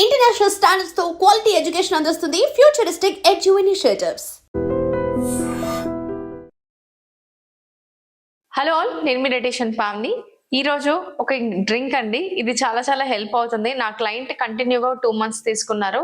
International స్టాండర్డ్స్తో quality education అందిస్తుంది futuristic edu initiatives hello all నేను మీ రెటేషన్ ఫ్యామిలీ. ఈ రోజు ఒక డ్రింక్ అండి. ఇది చాలా చాలా హెల్ప్ అవుతుంది. నా క్లయింట్ కంటిన్యూగా టూ మంత్స్ తీసుకున్నారు.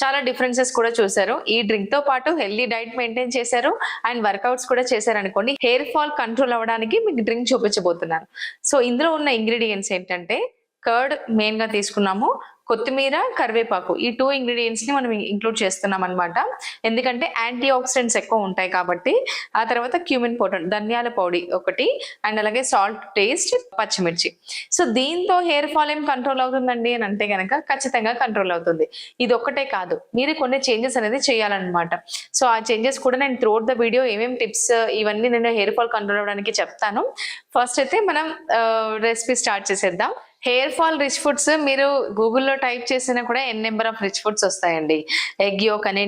చాలా డిఫరెన్సెస్ కూడా చూశారు. ఈ డ్రింక్తో పాటు హెల్దీ డైట్ మెయింటైన్ చేశారు. అండ్ వర్కౌట్స్ కూడా చేశారు అనుకోండి. హెయిర్ ఫాల్ కంట్రోల్ అవ్వడానికి మీకు డ్రింక్ చూపించబోతున్నాను సో ఇందులో ఉన్న ఇంగ్రీడియంట్స్ ఏంటంటే కర్డ్ మెయిన్గా తీసుకున్నాము. కొత్తిమీర కరివేపాకు. ఈ టూ ఇంగ్రీడియంట్స్ని మనం ఇంక్లూడ్ చేస్తున్నాం అనమాట ఎందుకంటే యాంటీ ఆక్సిడెంట్స్ ఎక్కువ ఉంటాయి కాబట్టి ఆ తర్వాత క్యూమిన్ పౌడర్ ధనియాల పొడి ఒకటి అండ్ అలాగే సాల్ట్ టేస్ట్ పచ్చిమిర్చి. సో దీంతో హెయిర్ ఫాల్ ఏం కంట్రోల్ అవుతుందండి అని అంటే కనుక ఖచ్చితంగా కంట్రోల్ అవుతుంది. ఇది ఒక్కటే కాదు. మీరు కొన్ని చేంజెస్ అనేది చేయాలన్నమాట. సో ఆ చేంజెస్ కూడా నేను త్రోట్ ద వీడియో ఏమేమి టిప్స్ ఇవన్నీ నేను హెయిర్ ఫాల్ కంట్రోల్ అవ్వడానికి చెప్తాను. ఫస్ట్ అయితే మనం uh, రెసిపీ స్టార్ట్ చేసేద్దాం. హెయిర్ ఫాల్ రిచ్ ఫుడ్స్ మీరు గూగుల్లో టైప్ చేసినా కూడా N number of rich foods వస్తాయండి. ఎగ్ యోక్ అని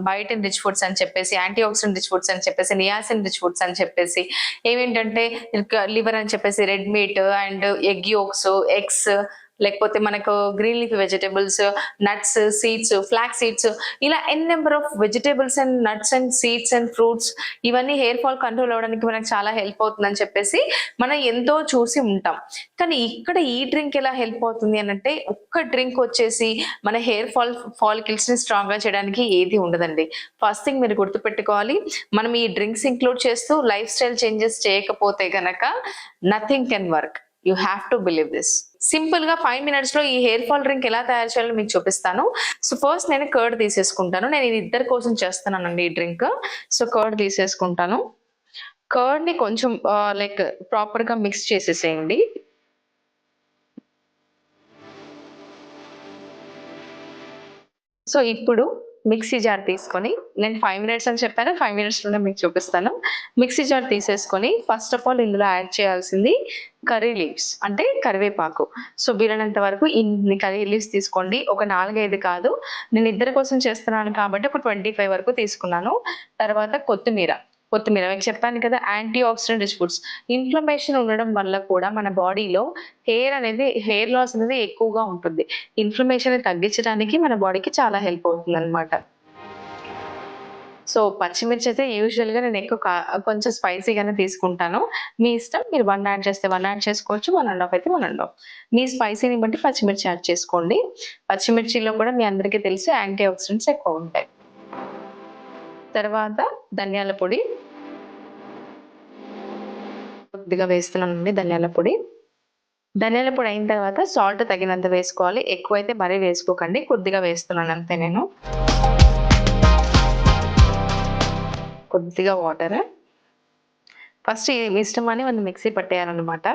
బయట రిచ్ ఫుడ్స్ అని చెప్పేసి యాంటీ ఆక్సిడెంట్ రిచ్ ఫుడ్స్ అని చెప్పేసి నియాసిన్ రిచ్ ఫుడ్స్ అని చెప్పేసి ఏమేంటంటే లివర్ అని చెప్పేసి red meat and egg yolks eggs లేకపోతే మనకు green leaf vegetables nuts seeds flax seeds ఇలా n number of vegetables and nuts and seeds and fruits ఇవన్నీ హెయిర్ ఫాల్ కంట్రోల్ అవ్వడానికి మనకు చాలా హెల్ప్ అవుతుందని చెప్పేసి మనం ఎంతో చూసి ఉంటాం. కానీ ఇక్కడ ఈ డ్రింక్ ఎలా హెల్ప్ అవుతుంది అని అంటే ఒక్క డ్రింక్ వచ్చేసి మన హెయిర్ ఫాల్ ఫాలికల్స్ని స్ట్రాంగ్గా చేయడానికి ఏది ఉండదండి. ఫస్ట్ థింగ్ మీరు గుర్తుపెట్టుకోవాలి మనం ఈ డ్రింక్స్ ఇంక్లూడ్ చేస్తూ లైఫ్ స్టైల్ చేంజెస్ చేయకపోతే గనక nothing can work you have to believe this. సింపుల్గా ఫైవ్ మినిట్స్లో ఈ హెయిర్ ఫాల్ డ్రింక్ ఎలా తయారు చేయాలో మీకు చూపిస్తాను. సో ఫస్ట్ నేను కర్డ్ తీసేసుకుంటాను. నేను ఇది ఇద్దరి కోసం చేస్తున్నానండి ఈ డ్రింక్. సో కర్డ్ తీసేసుకుంటాను. కర్డ్ని కొంచెం లైక్ ప్రాపర్గా మిక్స్ చేసేసేయండి. సో ఇప్పుడు మిక్సీ జార్ తీసుకొని నేను ఫైవ్ మినిట్స్ అని చెప్పాను. ఫైవ్ మినిట్స్లోనే మీకు చూపిస్తాను. మిక్సీ జార్ తీసేసుకొని ఫస్ట్ ఆఫ్ ఆల్ ఇందులో యాడ్ చేయాల్సింది కర్రీ లీవ్స్ అంటే కరివేపాకు. సో వీలైనంత వరకు ఇన్ని కర్రీ లీవ్స్ తీసుకోండి. ఒక నాలుగైదు కాదు. నేను ఇద్దరి కోసం చేస్తున్నాను కాబట్టి ఒక ట్వంటీ ఫైవ్ వరకు తీసుకున్నాను. తర్వాత కొత్తిమీర. కొత్తిమీర మీకు చెప్పాను కదా antioxidant rich foods inflammation ఉండడం వల్ల కూడా మన బాడీలో హెయిర్ అనేది హెయిర్ లాస్ అనేది ఎక్కువగా ఉంటుంది. ఇన్ఫ్లమేషన్ తగ్గించడానికి మన బాడీకి చాలా హెల్ప్ అవుతుంది అనమాట సో పచ్చిమిర్చి అయితే యూజువల్గా నేను ఎక్కువ కొంచెం స్పైసీగానే తీసుకుంటాను. మీ ఇష్టం మీరు వన్ యాడ్ చేస్తే వన్ యాడ్ చేసుకోవచ్చు వన్ అండ్ హాఫ్ అయితే వన్ అండ్ హాఫ్ మీ స్పైసీని బట్టి పచ్చిమిర్చి యాడ్ చేసుకోండి. పచ్చిమిర్చిలో కూడా మీ అందరికీ తెలిసి యాంటీ ఆక్సిడెంట్స్ ఎక్కువ ఉంటాయి. తర్వాత ధనియాల పొడి. కొద్దిగా వేస్తున్నానండి ధనియాల పొడి. ధనియాల పొడి అయిన తర్వాత సాల్ట్ తగినంత వేసుకోవాలి. ఎక్కువైతే మరీ వేసుకోకండి. కొద్దిగా వేస్తున్నాను అంతే నేను. కొద్దిగా వాటర్ ఫస్ట్ మీ ఇష్టం అని మనం మిక్సీ పట్టేయాలన్నమాట.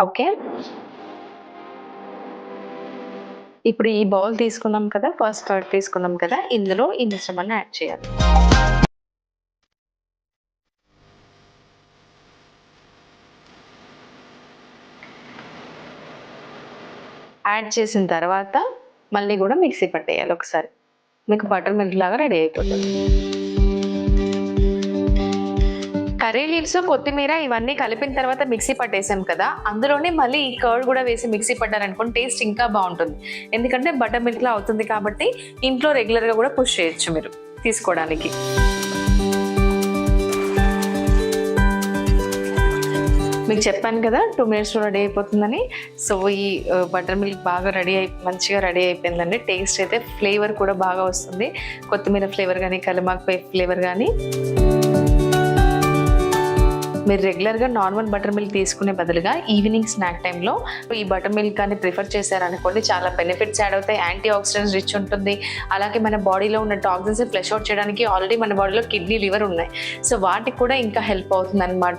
ఓకే. ఇప్పుడు ఈ బౌల్ తీసుకున్నాం కదా ఫస్ట్ తీసుకున్నాం కదా. ఇందులో ఈ మిశ్రమాన్ని యాడ్ చేయాలి. యాడ్ చేసిన తర్వాత మళ్ళీ కూడా మిక్సీ పట్టేయాలి ఒకసారి. మీకు బటర్ మిల్క్ లాగా రెడీ అయిపోతుంది. కర్రీ లీవ్స్ కొత్తిమీర ఇవన్నీ కలిపిన తర్వాత మిక్సీ పట్టేసాం కదా అందులోనే మళ్ళీ ఈ కర్డ్ కూడా వేసి మిక్సీ పట్టారనుకోండి టేస్ట్ ఇంకా బాగుంటుంది. ఎందుకంటే బటర్ మిల్క్ లా అవుతుంది కాబట్టి ఇంట్లో రెగ్యులర్గా కూడా పుష్ చేయొచ్చు మీరు తీసుకోవడానికి. మీకు చెప్పాను కదా టూ మినిట్స్లో రెడీ అయిపోతుందని. సో ఈ బటర్ మిల్క్ బాగా రెడీ అయి మంచిగా రెడీ అయిపోయిందండి. టేస్ట్ అయితే ఫ్లేవర్ కూడా బాగా వస్తుంది. కొత్తిమీర ఫ్లేవర్ కానీ కలిమాకు ఫ్లేవర్ కానీ మీరు రెగ్యులర్గా నార్మల్ బటర్ మిల్క్ తీసుకునే బదులుగా ఈవినింగ్ స్నాక్ టైంలో ఈ బటర్ మిల్క్ కానీ ప్రిఫర్ చేశారనుకోండి చాలా బెనిఫిట్స్ యాడ్ అవుతాయి. యాంటీ ఆక్సిడెంట్స్ రిచ్ ఉంటుంది. అలాగే మన బాడీలో ఉన్న టాక్సిన్స్ ఫ్లెష్ అవుట్ చేయడానికి ఆల్రెడీ మన బాడీలో కిడ్నీ లివర్ ఉన్నాయి. సో వాటికి కూడా ఇంకా హెల్ప్ అవుతుంది అనమాట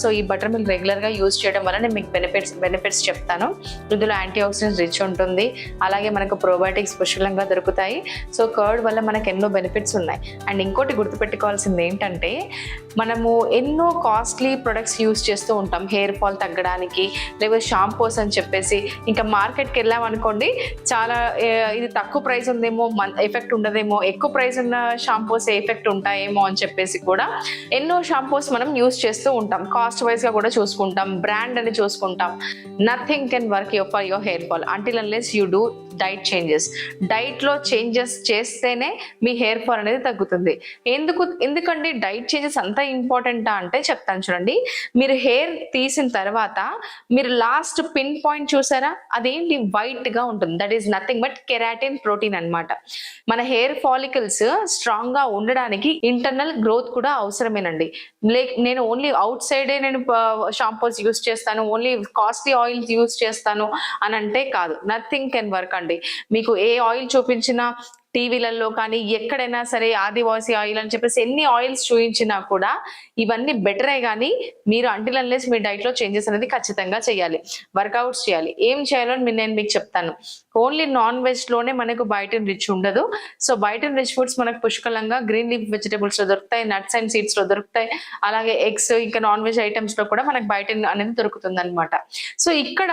సో ఈ బటర్ మిల్క్ రెగ్యులర్గా యూజ్ చేయడం వల్ల నేను మీకు బెనిఫిట్స్ బెనిఫిట్స్ చెప్తాను. ఇందులో యాంటీ ఆక్సిడెంట్స్ రిచ్ ఉంటుంది. అలాగే మనకు ప్రోబయోటిక్స్ పుష్కలంగా దొరుకుతాయి. సో కర్డ్ వల్ల మనకు ఎన్నో బెనిఫిట్స్ ఉన్నాయి. అండ్ ఇంకోటి గుర్తుపెట్టుకోవాల్సింది ఏంటంటే మనము ఎన్నో కాస్ట్లీ ప్రొడక్ట్స్ యూస్ చేస్తూ ఉంటాం. హెయిర్ ఫాల్ తగ్గడానికి లేకపోతే షాంపూస్ అని చెప్పేసి. ఇంకా మార్కెట్కి వెళ్ళామనుకోండి చాలా ఇది తక్కువ ప్రైస్ ఉందేమో ఎఫెక్ట్ ఉండదేమో ఎక్కువ ప్రైస్ ఉన్న షాంపూస్ ఎఫెక్ట్ ఉంటాయేమో అని చెప్పేసి కూడా ఎన్నో షాంపూస్ మనం యూస్ చేస్తూ ఉంటాం. కాస్ట్ వైజ్గా కూడా చూసుకుంటాం. బ్రాండ్ అని చూసుకుంటాం. Nothing can work your for your hair fall until unless you do diet changes డైట్లో చేంజెస్ చేస్తేనే మీ హెయిర్ ఫాల్ అనేది తగ్గుతుంది. ఎందుకు ఎందుకండి డైట్ చేంజెస్ అంత ఇంపార్టెంటా అంటే చెప్తాను చూడండి. మీరు హెయిర్ తీసిన తర్వాత మీరు లాస్ట్ పిన్ పాయింట్ చూసారా? అదేంటి? వైట్గా ఉంటుంది. That is nothing but keratin protein అన్నమాట. మన హెయిర్ ఫాలికల్స్ స్ట్రాంగ్గా ఉండడానికి ఇంటర్నల్ గ్రోత్ కూడా అవసరమేనండి. లైక్ నేను ఓన్లీ అవుట్ సైడే నేను షాంపూస్ యూస్ చేస్తాను. ఓన్లీ కాస్ట్లీ ఆయిల్స్ యూస్ చేస్తాను అని అంటే కాదు. నథింగ్ కెన్ వర్క్ అండి. మీకు ఏ ఆయిల్ చూపించినా టీవీలలో కానీ ఎక్కడైనా సరే ఆదివాసీ ఆయిల్ అని చెప్పేసి ఎన్ని ఆయిల్స్ చూపించినా కూడా ఇవన్నీ బెటరే కానీ మీరు అంటిల్ అన్లెస్ మీ డైట్లో చేంజెస్ అనేది ఖచ్చితంగా చేయాలి. వర్కౌట్స్ చేయాలి. ఏం చేయాలో నేను మీకు చెప్తాను. ఓన్లీ నాన్ వెజ్లోనే మనకు బయటన్ రిచ్ ఉండదు. సో బయటన్ రిచ్ ఫుడ్స్ మనకు పుష్కలంగా గ్రీన్ లీఫ్ వెజిటబుల్స్లో దొరుకుతాయి నట్స్ అండ్ సీడ్స్లో దొరుకుతాయి అలాగే ఎగ్స్ ఇంకా నాన్ వెజ్ ఐటమ్స్లో కూడా మనకు బయట అనేది దొరుకుతుంది అనమాట సో ఇక్కడ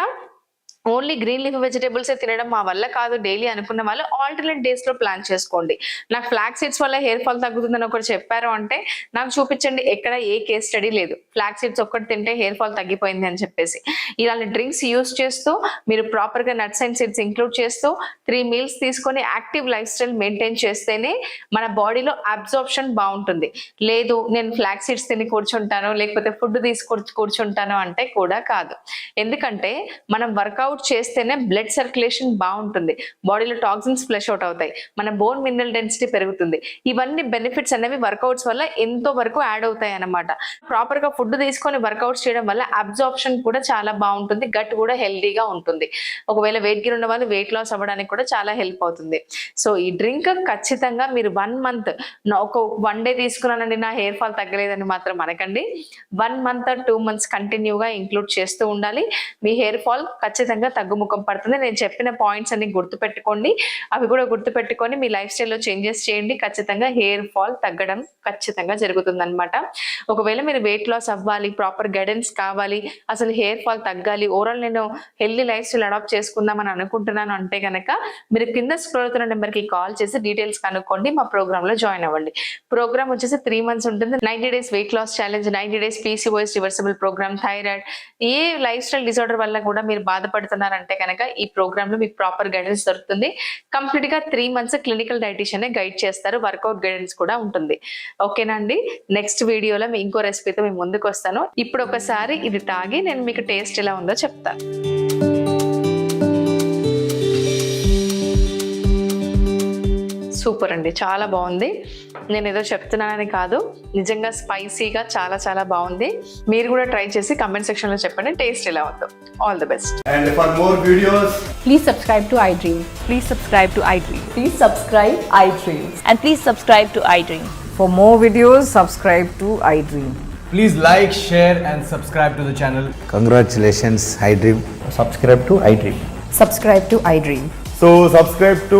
ఓన్లీ గ్రీన్ లీఫ్ వెజిటేబుల్స్ తినడం మా వల్ల కాదు డైలీ అనుకున్న వాళ్ళు ఆల్టర్నేట్ డేస్లో ప్లాన్ చేసుకోండి. నాకు ఫ్లాక్ సీడ్స్ వల్ల హెయిర్ ఫాల్ తగ్గుతుందని ఒకటి చెప్పారు అంటే నాకు చూపించండి ఎక్కడ ఏ కేస్ స్టడీ లేదు. ఫ్లాక్ సీడ్స్ ఒక్కటి తింటే హెయిర్ ఫాల్ తగ్గిపోయింది అని చెప్పేసి. ఇలాంటి డ్రింక్స్ యూస్ చేస్తూ మీరు ప్రాపర్గా నట్స్ అండ్ సీడ్స్ ఇంక్లూడ్ చేస్తూ త్రీ మీల్స్ తీసుకొని యాక్టివ్ లైఫ్ స్టైల్ మెయింటైన్ చేస్తేనే మన బాడీలో అబ్జార్ప్షన్ బాగుంటుంది. లేదు నేను ఫ్లాక్ సీడ్స్ తిని కూర్చుంటాను లేకపోతే ఫుడ్ తీసుకొచ్చి కూర్చుంటాను అంటే కూడా కాదు. ఎందుకంటే మనం వర్కౌట్ చేస్తేనే బ్లడ్ సర్క్యులేషన్ బాగుంటుంది. బాడీలో టాక్సిన్స్ ఫ్లెష్ అవుట్ అవుతాయి. మన బోన్ మినరల్ డెన్సిటీ పెరుగుతుంది. ఇవన్నీ బెనిఫిట్స్ అనేవి వర్కౌట్స్ వల్ల ఎంతో వరకు యాడ్ అవుతాయి అన్నమాట. ప్రాపర్గా ఫుడ్ తీసుకొని వర్కౌట్స్ చేయడం వల్ల అబ్జార్ప్షన్ కూడా చాలా బాగుంటుంది. గట్ కూడా హెల్దీగా ఉంటుంది. ఒకవేళ వెయిట్ గెయిన్ ఉన్న వాళ్ళు వెయిట్ లాస్ అవ్వడానికి కూడా చాలా హెల్ప్ అవుతుంది. సో ఈ డ్రింక్ ఖచ్చితంగా మీరు వన్ మంత్ ఒక వన్ డే తీసుకున్నానండి నా హెయిర్ ఫాల్ తగ్గలేదని మాత్రం అనకండి. వన్ మంత్ టూ మంత్స్ కంటిన్యూగా ఇంక్లూడ్ చేస్తూ ఉండాలి. మీ హెయిర్ ఫాల్ ఖచ్చితంగా తగ్గుముఖం పడుతుంది. నేను చెప్పిన పాయింట్స్ అన్ని గుర్తుపెట్టుకోండి. అవి కూడా గుర్తుపెట్టుకొని మీ లైఫ్ స్టైల్లో చేంజెస్ చేయండి. ఖచ్చితంగా హెయిర్ ఫాల్ తగ్గడం ఖచ్చితంగా జరుగుతుంది అనమాట ఒకవేళ మీరు వెయిట్ లాస్ అవ్వాలి ప్రాపర్ గైడెన్స్ కావాలి అసలు హెయిర్ ఫాల్ తగ్గాలి ఓవరాల్ నేను హెల్దీ లైఫ్ స్టైల్ అడాప్ట్ చేసుకుందామని అనుకుంటున్నాను అంటే కనుక మీరు కింద స్క్రోల్ అవుతున్న నెంబర్కి కాల్ చేసి డీటెయిల్స్ కనుక్కోండి. మా ప్రోగ్రాంలో జాయిన్ అవ్వండి. ప్రోగ్రామ్ వచ్చేసి త్రీ మంత్స్ ఉంటుంది. Ninety days weight loss challenge ninety days PCOS reversible programme thyroid a lifestyle disorder వల్ల కూడా మీరు బాధపడుతున్నారంటే కనుక ఈ ప్రోగ్రామ్లో మీకు ప్రాపర్ గైడెన్స్ దొరుకుతుంది. కంప్లీట్గా three months clinical dietitian guide చేస్తారు. వర్కౌట్ గైడెన్స్ కూడా ఉంటుంది. ఓకేనా అండి? నెక్స్ట్ వీడియోలో మీ ఇంకో రెసిపీతో మేము ముందుకు వస్తాను. ఇప్పుడు ఒకసారి ఇది తాగి నేను మీకు టేస్ట్ ఎలా ఉందో చెప్తాను. సూపర్ అండి చాలా బాగుంది. నేను ఏదో చెప్తున్నానని కాదు నిజంగా స్పైసీగా చాలా చాలా బాగుంది. మీరు కూడా ట్రై చేసి కమెంట్ సెక్షన్లో చెప్పండి టేస్ట్ ఎలా ఉందో. All the best and for more videos please subscribe to iDream please subscribe to iDream please subscribe iDream and please subscribe to iDream for more videos subscribe to iDream please like share and subscribe to the channel congratulations iDream subscribe to iDream subscribe to iDream so subscribe to